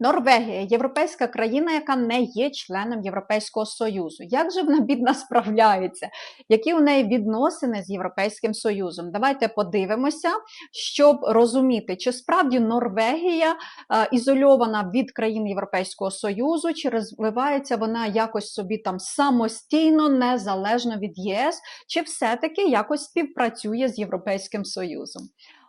Норвегія європейська країна, яка не є членом Європейського Союзу. Як же вона бідна справляється? Які у неї відносини з Європейським Союзом? Давайте подивимося, щоб розуміти, чи справді Норвегія ізольована від країн Європейського Союзу, чи розвивається вона якось собі там самостійно, незалежно від ЄС, чи все-таки якось співпрацює з Європейським Союзом.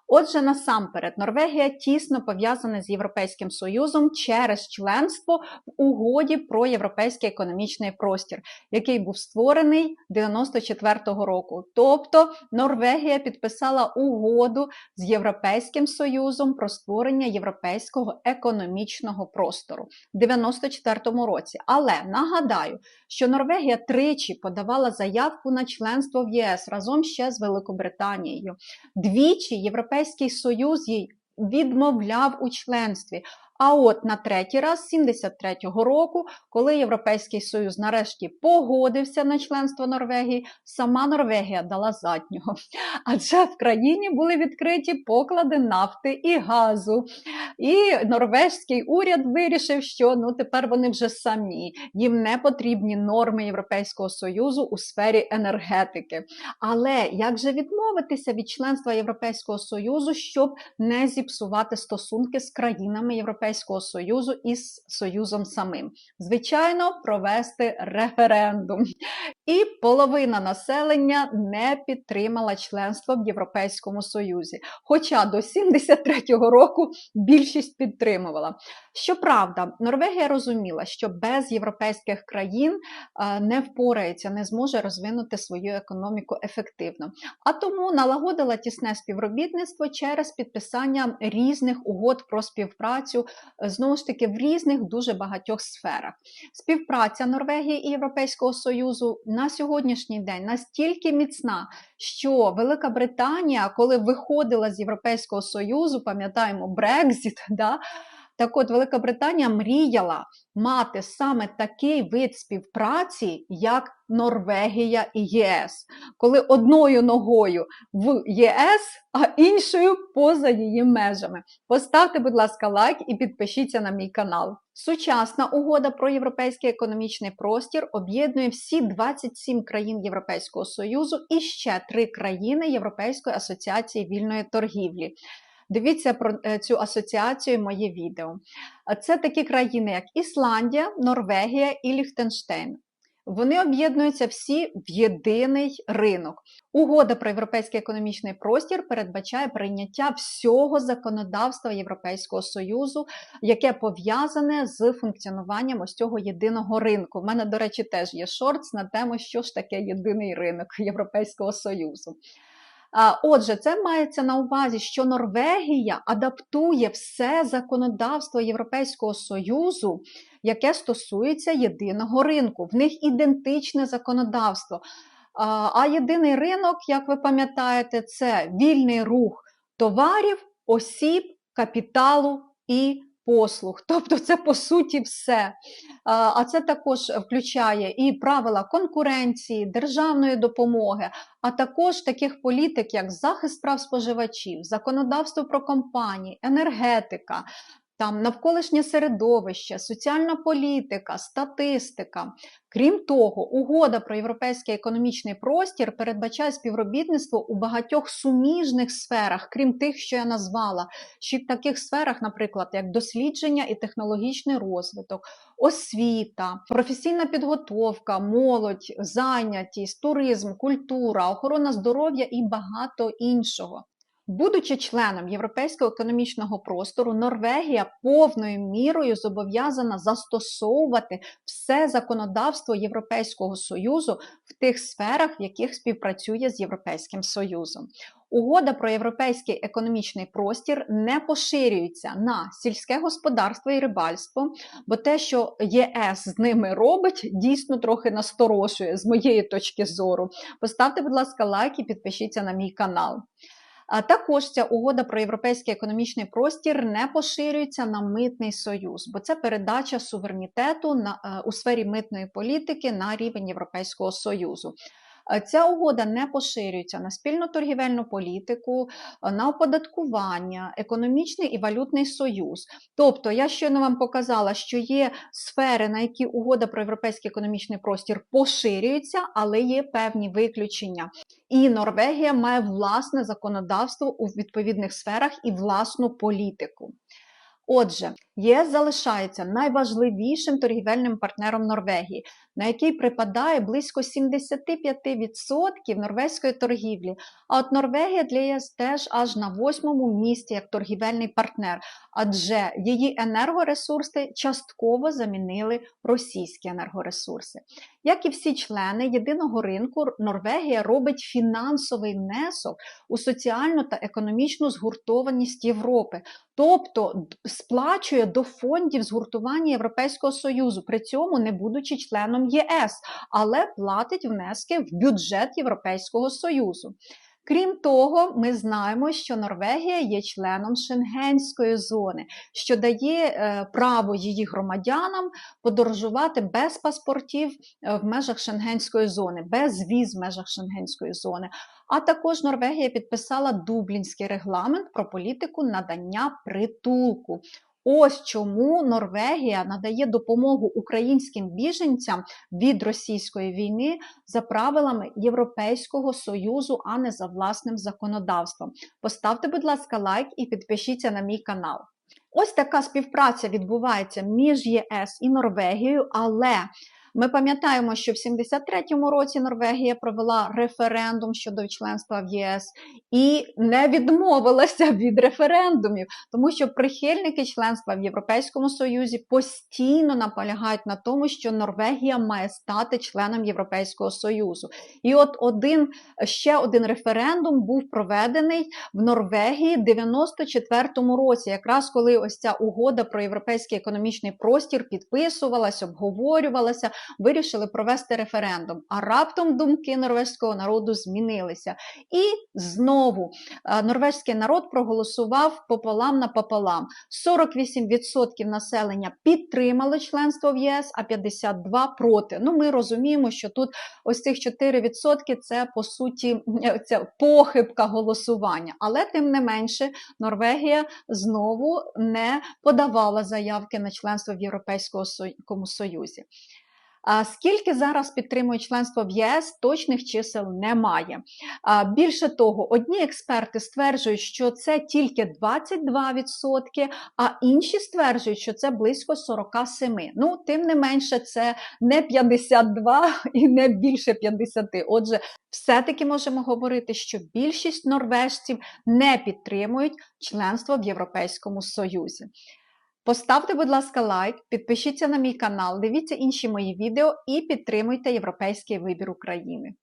Отже, насамперед, Норвегія тісно пов'язана з Європейським Союзом через членство в угоді про європейський економічний простір, який був створений 94-го року. Тобто Норвегія підписала угоду з Європейським Союзом про створення європейського економічного простору в 94-му році. Але нагадаю, що Норвегія тричі подавала заявку на членство в ЄС разом ще з Великобританією. Двічі європейський Європейський Союз їй відмовляв у членстві. А от на третій раз, 73-го року, коли Європейський Союз нарешті погодився на членство Норвегії, сама Норвегія дала заднього. Адже в країні були відкриті поклади нафти і газу. І норвезький уряд вирішив, що ну тепер вони вже самі, їм не потрібні норми Європейського Союзу у сфері енергетики. Але як же відмовитися від членства Європейського Союзу, щоб не зіпсувати стосунки з країнами Європейського Європейського Союзу із Союзом самим. Звичайно, провести референдум. І половина населення не підтримала членство в Європейському Союзі. Хоча до 73-го року більшість підтримувала. Щоправда, Норвегія розуміла, що без європейських країн не впорається, не зможе розвинути свою економіку ефективно. А тому налагодила тісне співробітництво через підписання різних угод про співпрацю знову ж таки в різних дуже багатьох сферах. Співпраця Норвегії і Європейського Союзу на сьогоднішній день настільки міцна, що Велика Британія, коли виходила з Європейського Союзу, пам'ятаємо Брекзит, да, так от Велика Британія мріяла мати саме такий вид співпраці, як Норвегія і ЄС, коли одною ногою в ЄС, а іншою поза її межами. Поставте, будь ласка, лайк і підпишіться на мій канал. Сучасна угода про європейський економічний простір об'єднує всі 27 країн Європейського Союзу і ще три країни Європейської асоціації вільної торгівлі. Дивіться про е, цю асоціацію моє відео. Це такі країни, як Ісландія, Норвегія і Ліхтенштейн. Вони об'єднуються всі в єдиний ринок. Угода про європейський економічний простір передбачає прийняття всього законодавства Європейського Союзу, яке пов'язане з функціонуванням ось цього єдиного ринку. У мене, до речі, теж є шортс на тему, що ж таке єдиний ринок Європейського Союзу. Отже, це мається на увазі, що Норвегія адаптує все законодавство Європейського Союзу, яке стосується єдиного ринку. В них ідентичне законодавство. А єдиний ринок, як ви пам'ятаєте, це вільний рух товарів, осіб, капіталу і послуг. Тобто, це по суті все. А це також включає і правила конкуренції, державної допомоги, а також таких політик, як захист прав споживачів, законодавство про компанії, енергетика, там навколишнє середовище, соціальна політика, статистика. Крім того, угода про європейський економічний простір передбачає співробітництво у багатьох суміжних сферах, крім тих, що я назвала, ще в таких сферах, наприклад, як дослідження і технологічний розвиток, освіта, професійна підготовка, молодь, зайнятість, туризм, культура, охорона здоров'я і багато іншого. Будучи членом Європейського економічного простору, Норвегія повною мірою зобов'язана застосовувати все законодавство Європейського Союзу в тих сферах, в яких співпрацює з Європейським Союзом. Угода про європейський економічний простір не поширюється на сільське господарство і рибальство, бо те, що ЄС з ними робить, дійсно трохи насторошує з моєї точки зору. Поставте, будь ласка, лайк і підпишіться на мій канал. А також ця угода про європейський економічний простір не поширюється на митний союз, бо це передача суверенітету на, е, у сфері митної політики на рівень Європейського союзу. Е, Ця угода не поширюється на спільну торгівельну політику, е, на оподаткування, економічний і валютний союз. Тобто, я щойно вам показала, що є сфери, на які угода про європейський економічний простір поширюється, але є певні виключення. І Норвегія має власне законодавство у відповідних сферах і власну політику. Отже, ЄС залишається найважливішим торгівельним партнером Норвегії, на який припадає близько 75% норвезької торгівлі. А от Норвегія для ЄС теж аж на восьмому місці як торгівельний партнер, адже її енергоресурси частково замінили російські енергоресурси. Як і всі члени єдиного ринку, Норвегія робить фінансовий внесок у соціальну та економічну згуртованість Європи, тобто сплачує до фондів згуртування Європейського Союзу, при цьому не будучи членом ЄС, але платить внески в бюджет Європейського Союзу. Крім того, ми знаємо, що Норвегія є членом Шенгенської зони, що дає е, право її громадянам подорожувати без паспортів е, в межах Шенгенської зони, без віз в межах Шенгенської зони. А також Норвегія підписала Дублінський регламент про політику надання притулку. Ось чому Норвегія надає допомогу українським біженцям від російської війни за правилами Європейського союзу, а не за власним законодавством. Поставте, будь ласка, лайк і підпишіться на мій канал. Ось така співпраця відбувається між ЄС і Норвегією, але ми пам'ятаємо, що в 73-му році Норвегія провела референдум щодо членства в ЄС і не відмовилася від референдумів, тому що прихильники членства в Європейському Союзі постійно наполягають на тому, що Норвегія має стати членом Європейського Союзу. І от один ще один референдум був проведений в Норвегії в 94-му році, якраз коли ось ця угода про європейський економічний простір підписувалася, обговорювалася вирішили провести референдум. А раптом думки норвезького народу змінилися. І знову норвезький народ проголосував пополам на пополам. 48% населення підтримали членство в ЄС, а 52% проти. Ну, ми розуміємо, що тут ось цих 4% це по суті ця похибка голосування. Але тим не менше, Норвегія знову не подавала заявки на членство в Європейському Союзі. Скільки зараз підтримує членство в ЄС, точних чисел немає. Більше того, одні експерти стверджують, що це тільки 22%, а інші стверджують, що це близько 47%. Ну, тим не менше, це не 52 і не більше 50. Отже, все-таки можемо говорити, що більшість норвежців не підтримують членство в Європейському Союзі. Поставте, будь ласка, лайк, підпишіться на мій канал, дивіться інші мої відео і підтримуйте європейський вибір України.